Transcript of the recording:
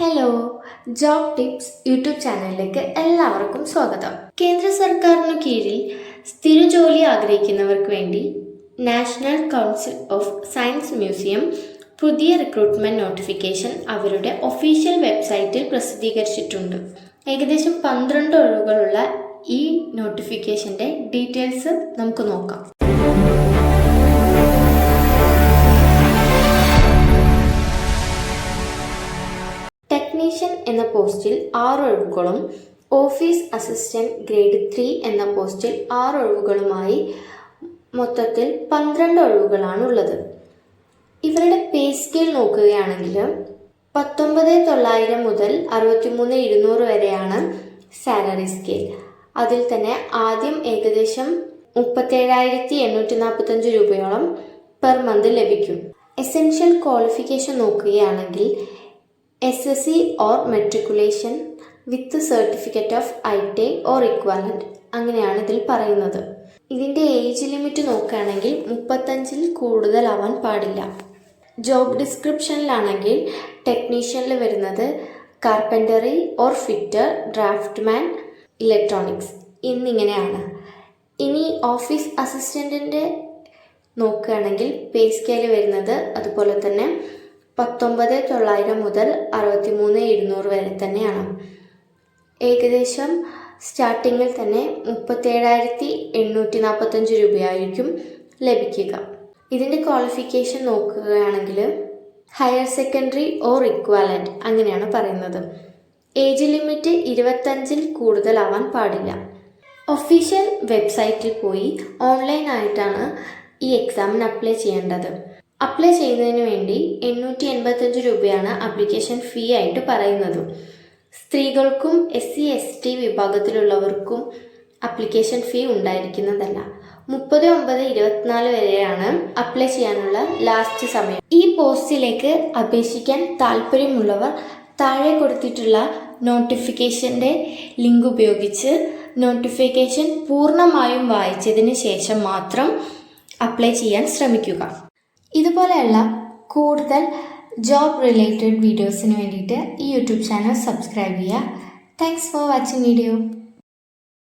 Hello job tips YouTube ചാനലിലേക്ക് എല്ലാവർക്കും സ്വാഗതം. കേന്ദ്ര സർക്കാരിനു കീഴിൽ സ്ഥിര ജോലി ആഗ്രഹിക്കുന്നവർക്ക് വേണ്ടി national council of science museum പുതിയ റിക്രൂട്ട്മെന്റ് നോട്ടിഫിക്കേഷൻ അവരുടെ ഒഫീഷ്യൽ വെബ്സൈറ്റിൽ പ്രസിദ്ധീകരിച്ചിട്ടുണ്ട്. ഏകദേശം പന്ത്രണ്ട് ഒഴിവുകളുള്ള ഈ നോട്ടിഫിക്കേഷന്റെ ഡീറ്റെയിൽസ് നമുക്ക് നോക്കാം. ടെക്നീഷ്യൻ എന്ന പോസ്റ്റിൽ ആറ് ഒഴിവുകളും ഓഫീസ് അസിസ്റ്റന്റ് ഗ്രേഡ് ത്രീ എന്ന പോസ്റ്റിൽ ആറ് ഒഴിവുകളുമായി മൊത്തത്തിൽ പന്ത്രണ്ട് ഒഴിവുകളാണ് ഉള്ളത് ഇവരുടെ പേ സ്കെയിൽ നോക്കുകയാണെങ്കിൽ പത്തൊമ്പത് തൊള്ളായിരം മുതൽ അറുപത്തിമൂന്ന് ഇരുന്നൂറ് വരെയാണ് സാലറി സ്കെയിൽ അതിൽ തന്നെ ആദ്യം ഏകദേശം മുപ്പത്തേഴായിരത്തി എണ്ണൂറ്റി നാൽപ്പത്തഞ്ച് രൂപയോളം പെർ മന്ത് ലഭിക്കും. എസെൻഷ്യൽ ക്വാളിഫിക്കേഷൻ നോക്കുകയാണെങ്കിൽ S S C or matriculation with certificate of I T or equivalent അങ്ങനെയാണ് ഇതിൽ പറയുന്നത്. ഇതിന്റെ ഏജ് ലിമിറ്റ് നോക്കുകയാണെങ്കിൽ മുപ്പത്തഞ്ചിൽ കൂടുതലാവാൻ പാടില്ല. ജോബ് ഡിസ്ക്രിപ്ഷനിലാണെങ്കിൽ ടെക്നീഷ്യനിൽ വരുന്നത് carpentry or fitter draftsman electronics എന്നിങ്ങനെയാണ്. ഇനി ഓഫീസ് അസിസ്റ്റന്റിന്റെ നോക്കുകയാണെങ്കിൽ പേ സ്കെയിൽ വരുന്നത് അതുപോലെ തന്നെ പത്തൊമ്പത് തൊള്ളായിരം മുതൽ അറുപത്തി മൂന്ന് ഇരുന്നൂറ് വരെ തന്നെയാണ്. ഏകദേശം സ്റ്റാർട്ടിങ്ങിൽ തന്നെ മുപ്പത്തേഴായിരത്തി എണ്ണൂറ്റി നാൽപ്പത്തഞ്ച് രൂപയായിരിക്കും ലഭിക്കുക. ഇതിന്റെ ക്വാളിഫിക്കേഷൻ നോക്കുകയാണെങ്കിൽ ഹയർ സെക്കൻഡറി ഓർ ഇക്വാലന്റ് അങ്ങനെയാണ് പറയുന്നത്. ഏജ് ലിമിറ്റ് ഇരുപത്തഞ്ചിൽ കൂടുതലാവാൻ പാടില്ല. ഒഫീഷ്യൽ വെബ്സൈറ്റിൽ പോയി ഓൺലൈനായിട്ടാണ് ഈ എക്സാമിന് അപ്ലൈ ചെയ്യേണ്ടത്. അപ്ലൈ ചെയ്യുന്നതിന് വേണ്ടി എണ്ണൂറ്റി എൺപത്തഞ്ച് രൂപയാണ് അപ്ലിക്കേഷൻ ഫീ ആയിട്ട് പറയുന്നത്. സ്ത്രീകൾക്കും എസ് സി എസ് ടി വിഭാഗത്തിലുള്ളവർക്കും അപ്ലിക്കേഷൻ ഫീ ഉണ്ടായിരിക്കുന്നതല്ല. മുപ്പത് ഒമ്പത് ഇരുപത്തിനാല് വരെയാണ് അപ്ലൈ ചെയ്യാനുള്ള ലാസ്റ്റ് സമയം. ഈ പോസ്റ്റിലേക്ക് അപേക്ഷിക്കാൻ താല്പര്യമുള്ളവർ താഴെ കൊടുത്തിട്ടുള്ള നോട്ടിഫിക്കേഷന്റെ ലിങ്ക് ഉപയോഗിച്ച് നോട്ടിഫിക്കേഷൻ പൂർണമായും വായിച്ചതിന് ശേഷം മാത്രം അപ്ലൈ ചെയ്യാൻ ശ്രമിക്കുക. ഇതുപോലെയുള്ള കൂടുതൽ ജോബ് റിലേറ്റഡ് വീഡിയോസിന് വേണ്ടിയിട്ട് ഈ യൂട്യൂബ് ചാനൽ സബ്സ്ക്രൈബ് ചെയ്യുക. Thanks for watching video